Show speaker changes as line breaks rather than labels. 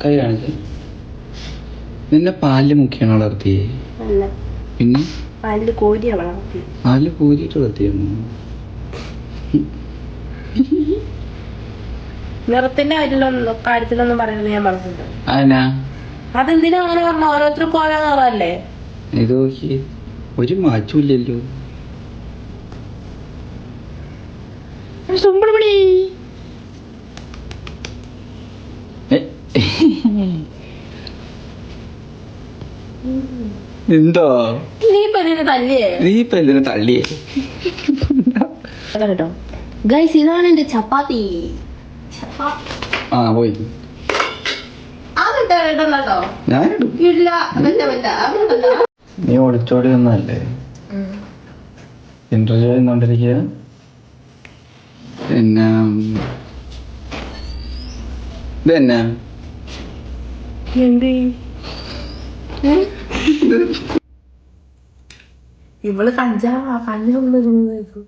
കൈ കാണിച്ച് നിന്നെ പാലിൽ മുക്കിയാണ് വളർത്തിയേ പിന്നെ?
പാലിൽ കോരിയാണ് വളർത്തി
പാലിൽ കോരിയിട്ട് വളർത്തിയാണ്
നിറത്തിന്റെ കാര്യത്തിലൊന്നും കാര്യത്തിലൊന്നും പറയുന്നത് ഞാൻ പറഞ്ഞിട്ടുണ്ട്
അതിനാ
അതെന്തിനാ അങ്ങനെ പറഞ്ഞു ഓരോരുത്തർക്കും ഓരോ നിറല്ലേ
ഇത് നോക്കി. ഒരു മാറ്റമില്ലല്ലോ എന്തോ?
നീ ഇപ്പൊ എന്നെ തല്ലിയേ?
നീ തള്ളിയേ?
കേട്ടോ. ഗൈസ് ഇതാണ് എന്റെ ചപ്പാത്തി.
ആ പോയി. നീ ഒളിച്ചോടി നിന്നല്ലേ ഇന്റർവ്യൂ ചെയ്യുന്നോണ്ടിരിക്കുക പിന്നെ ഇതെന്നാ?
എന്ത്? ഇവൾ കഞ്ചാവാ കഞ്ചാവ്